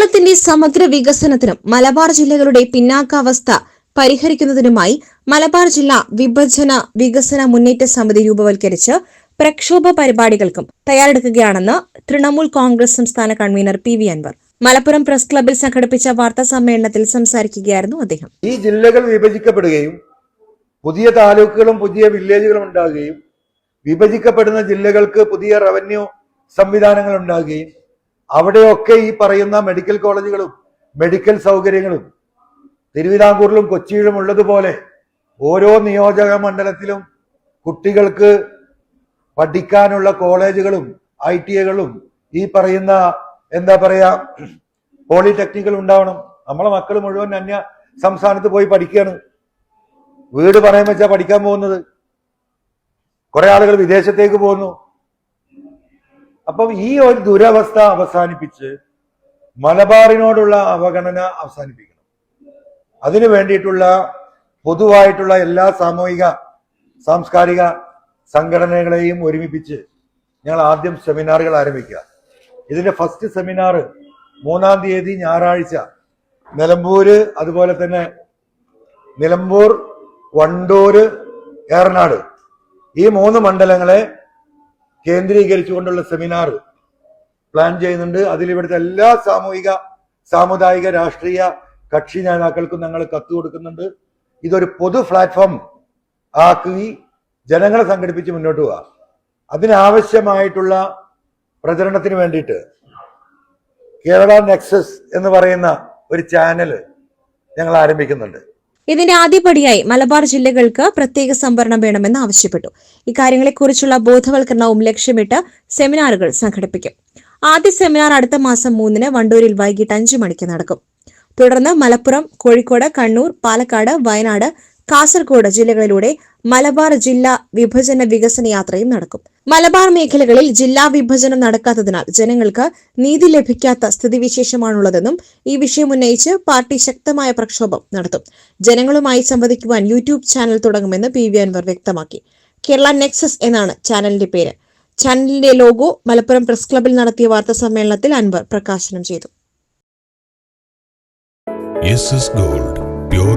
നാടിന്റെ സമഗ്ര വികസനത്തിനും മലബാർ ജില്ലകളുടെ പിന്നാക്കാവസ്ഥ പരിഹരിക്കുന്നതിനുമായി മലബാർ ജില്ലാ വിഭജന വികസന മുന്നേറ്റ സമിതി രൂപവൽക്കരിച്ച് പ്രക്ഷോഭ പരിപാടികൾക്കും തയ്യാറെടുക്കുകയാണെന്ന് തൃണമൂൽ കോൺഗ്രസ് സംസ്ഥാന convener P V Anvar. Malappuram press ക്ലബിൽ സംഘടിപ്പിച്ച വാർത്താ സമ്മേളനത്തിൽ സംസാരിക്കുകയായിരുന്നു അദ്ദേഹം. ഈ ജില്ലകൾ വിഭജിക്കപ്പെടുകയും പുതിയ താലൂക്കുകളും പുതിയ വില്ലേജുകളും ഉണ്ടാകുകയും വിഭജിക്കപ്പെടുന്ന ജില്ലകൾക്ക് പുതിയ റവന്യൂ സംവിധാനങ്ങൾ ഉണ്ടാകുകയും അവിടെയൊക്കെ ഈ പറയുന്ന മെഡിക്കൽ കോളേജുകളും മെഡിക്കൽ സൗകര്യങ്ങളും തിരുവിതാംകൂറിലും കൊച്ചിയിലും ഉള്ളതുപോലെ ഓരോ നിയോജക മണ്ഡലത്തിലും കുട്ടികൾക്ക് പഠിക്കാനുള്ള കോളേജുകളും ഐ ടി ഐകളും ഈ പറയുന്ന എന്താ പറയാ പോളിടെക്നിക്കൽ ഉണ്ടാവണം. നമ്മളെ മക്കൾ മുഴുവൻ അന്യ സംസ്ഥാനത്ത് പോയി പഠിക്കുകയാണ്. വീട് പറയാൻ വെച്ചാൽ പഠിക്കാൻ പോകുന്നത്. കുറെ ആളുകൾ വിദേശത്തേക്ക് പോകുന്നു. അപ്പം ഈ ഒരു ദുരവസ്ഥ അവസാനിപ്പിച്ച് മലബാറിനോടുള്ള അവഗണന അവസാനിപ്പിക്കണം. അതിനു വേണ്ടിയിട്ടുള്ള പൊതുവായിട്ടുള്ള എല്ലാ സാമൂഹിക സാംസ്കാരിക സംഘടനകളെയും ഒരുമിപ്പിച്ച് ഞങ്ങൾ ആദ്യം സെമിനാറുകൾ ആരംഭിക്കുക. ഇതിന്റെ ഫസ്റ്റ് സെമിനാർ മൂന്നാം തീയതി ഞായറാഴ്ച നിലമ്പൂര് അതുപോലെ തന്നെ നിലമ്പൂർ വണ്ടൂര് ഏറനാട് ഈ മൂന്ന് മണ്ഡലങ്ങളെ കേന്ദ്രീകരിച്ചുകൊണ്ടുള്ള സെമിനാർ പ്ലാൻ ചെയ്യുന്നുണ്ട്. അതിൽ ഇവിടുത്തെ എല്ലാ സാമൂഹിക സാമുദായിക രാഷ്ട്രീയ കക്ഷി നേതാക്കൾക്കും ഞങ്ങൾ കത്ത് കൊടുക്കുന്നുണ്ട്. ഇതൊരു പൊതു പ്ലാറ്റ്ഫോം ആക്കി ജനങ്ങളെ സംഘടിപ്പിച്ച് മുന്നോട്ട് പോവുക അതിനാവശ്യമായിട്ടുള്ള പ്രചരണത്തിന് വേണ്ടിയിട്ട് കേരള നെക്സസ് എന്ന് പറയുന്ന ഒരു ചാനൽ ഞങ്ങൾ ആരംഭിക്കുന്നുണ്ട്. ഇതിന്റെ ആദ്യപടിയായി മലബാർ ജില്ലകൾക്ക് പ്രത്യേക സംവരണം വേണമെന്ന് ആവശ്യപ്പെട്ടു. ഇക്കാര്യങ്ങളെക്കുറിച്ചുള്ള ബോധവൽക്കരണവും ലക്ഷ്യമിട്ട് സെമിനാറുകൾ സംഘടിപ്പിക്കും. ആദ്യ സെമിനാർ അടുത്ത മാസം മൂന്നിന് വണ്ടൂരിൽ വൈകിട്ട് അഞ്ചു മണിക്ക് നടക്കും. തുടർന്ന് മലപ്പുറം കോഴിക്കോട് കണ്ണൂർ പാലക്കാട് വയനാട് കാസർഗോഡ് ജില്ലകളിലൂടെ മലബാർ ജില്ലാ വിഭജന വികസന യാത്രയും നടക്കും. മലബാർ മേഖലകളിൽ ജില്ലാ വിഭജനം നടക്കാത്തതിനാൽ ജനങ്ങൾക്ക് നീതി ലഭിക്കാത്ത സ്ഥിതിവിശേഷമാണുള്ളതെന്നും ഈ വിഷയം ഉന്നയിച്ച് പാർട്ടി ശക്തമായ പ്രക്ഷോഭം നടത്തും. ജനങ്ങളുമായി സംവദിക്കുവാൻ യൂട്യൂബ് ചാനൽ തുടങ്ങുമെന്ന് പി വി അൻവർ വ്യക്തമാക്കി. കേരള നെക്സസ് എന്നാണ് ചാനലിന്റെ പേര്. ചാനലിന്റെ ലോഗോ മലപ്പുറം പ്രസ് ക്ലബിൽ നടത്തിയ വാർത്താ സമ്മേളനത്തിൽ അൻവർ പ്രകാശനം ചെയ്തു. Gold pure